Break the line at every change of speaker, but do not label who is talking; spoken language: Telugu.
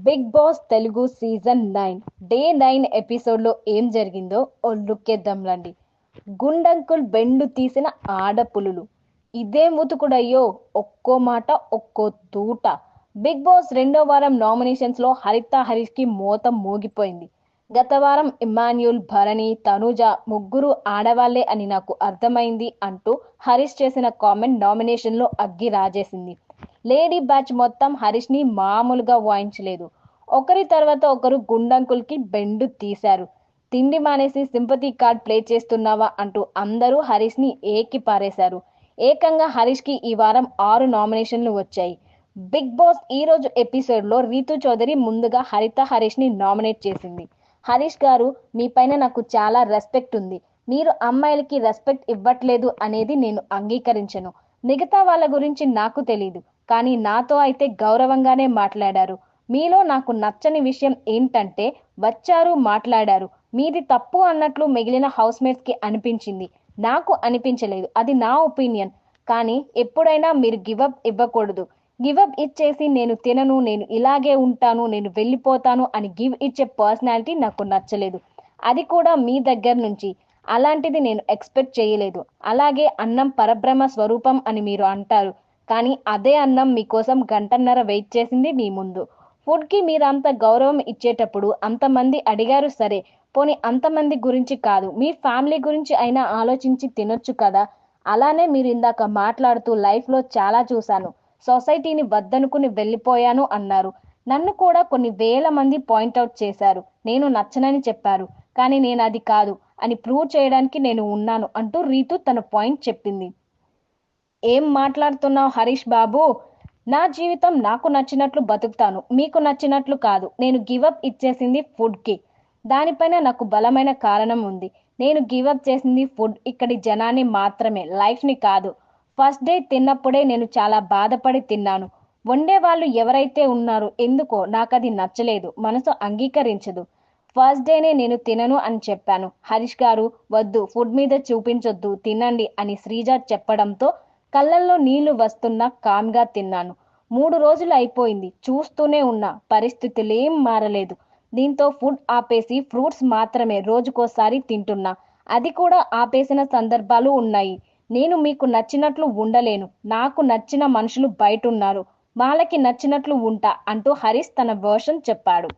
Bigg Boss Telugu season nine. Day nine ఎపిసోడ్లో ఏం జరిగిందో ఓ లుక్కేద్దాం రండి. గుండంకుల్ బెండు తీసిన ఆడపులులు. ఇదే ముతుకుడయ్యో ఒక్కో మాట ఒక్కో తూట. బిగ్ బాస్ రెండో వారం నామినేషన్స్లో హరిత హరీష్కి మోత మోగిపోయింది. గత వారం ఇమాన్యుల్ భరణి తనుజ ముగ్గురు ఆడవాళ్ళే అని నాకు అర్థమైంది అంటూ హరీష్ చేసిన కామెంట్ నామినేషన్లో అగ్గి రాజేసింది. లేడీ బ్యాచ్ మొత్తం హరీష్ని మామూలుగా వాయించలేదు. ఒకరి తర్వాత ఒకరు గుండంకుల్కి బెండు తీశారు. తిండి మానేసి సింపతి కార్డ్ ప్లే చేస్తున్నావా అంటూ అందరూ హరీష్ని ఏకి పారేశారు. ఏకంగా హరీష్కి ఈ వారం ఆరు నామినేషన్లు వచ్చాయి. బిగ్ బాస్ ఈ రోజు ఎపిసోడ్లో రీతు చౌదరి ముందుగా హరిత హరీష్ని నామినేట్ చేసింది. హరీష్ గారు మీ పైన నాకు చాలా రెస్పెక్ట్ ఉంది. మీరు అమ్మాయిలకి రెస్పెక్ట్ ఇవ్వట్లేదు అనేది నేను అంగీకరించను. మిగతా వాళ్ళ గురించి నాకు తెలీదు. కానీ నాతో అయితే గౌరవంగానే మాట్లాడారు. మీలో నాకు నచ్చని విషయం ఏంటంటే వచ్చారు మాట్లాడారు. మీది తప్పు అన్నట్లు మిగిలిన హౌస్ మేట్స్కి అనిపించింది. నాకు అనిపించలేదు. అది నా ఒపీనియన్. కానీ ఎప్పుడైనా మీరు గివప్ ఇవ్వకూడదు. గివప్ ఇచ్చేసి నేను తినను నేను ఇలాగే ఉంటాను నేను వెళ్ళిపోతాను అని గివ్ ఇచ్చే పర్సనాలిటీ నాకు నచ్చలేదు. అది కూడా మీ దగ్గర నుంచి. అలాంటిది నేను ఎక్స్పెక్ట్ చేయలేదు. అలాగే అన్నం పరబ్రహ్మ స్వరూపం అని మీరు అంటారు. కానీ అదే అన్నం మీకోసం గంటన్నర వెయిట్ చేసింది మీ ముందు. ఫుడ్కి మీరు అంత గౌరవం ఇచ్చేటప్పుడు అంతమంది అడిగారు సరే పోనీ అంతమంది గురించి కాదు. మీ ఫ్యామిలీ గురించి అయినా ఆలోచించి తినొచ్చు కదా? అలానే మీరు ఇందాక మాట్లాడుతూ లైఫ్లో చాలా చూశాను. సొసైటీని వద్దనుకుని వెళ్ళిపోయాను అన్నారు. నన్ను కూడా కొన్ని వేల మంది పాయింట్అవుట్ చేశారు. నేను నచ్చనని చెప్పారు. కానీ నేను అది కాదు. అని ప్రూవ్ చేయడానికి నేను ఉన్నాను అంటూ రీతు తన పాయింట్ చెప్పింది. ఏం మాట్లాడుతున్నావు హరీష్ బాబు? నా జీవితం నాకు నచ్చినట్లు బతుకుతాను. మీకు నచ్చినట్లు కాదు. నేను గివప్ ఇచ్చేసింది ఫుడ్కి. దానిపైన నాకు బలమైన కారణం ఉంది. నేను గివప్ చేసింది ఫుడ్ ఇక్కడి జనాన్ని మాత్రమే లైఫ్ని కాదు. ఫస్ట్ డే తిన్నప్పుడే నేను చాలా బాధపడి తిన్నాను. వండే వాళ్ళు ఎవరైతే ఉన్నారో ఎందుకో నాకు అది నచ్చలేదు. మనసు అంగీకరించదు. ఫస్ట్ డేనే నేను తినను అని చెప్పాను. హరీష్ గారు వద్దు ఫుడ్ మీద చూపించొద్దు తినండి అని శ్రీజ చెప్పడంతో కళ్ళల్లో నీళ్ళు వస్తున్నా కామ్గా తిన్నాను. మూడు రోజులు అయిపోయింది. చూస్తూనే ఉన్నా. పరిస్థితులేం మారలేదు. దీంతో ఫుడ్ ఆపేసి ఫ్రూట్స్ మాత్రమే రోజుకోసారి తింటున్నా. అది కూడా ఆపేసిన సందర్భాలు ఉన్నాయి. నేను మీకు నచ్చినట్లు ఉండలేను. నాకు నచ్చిన మనుషులు బయట ఉన్నారు వాళ్ళకి నచ్చినట్లు ఉంటా అంటూ హరీష్ తన వర్షన్ చెప్పాడు.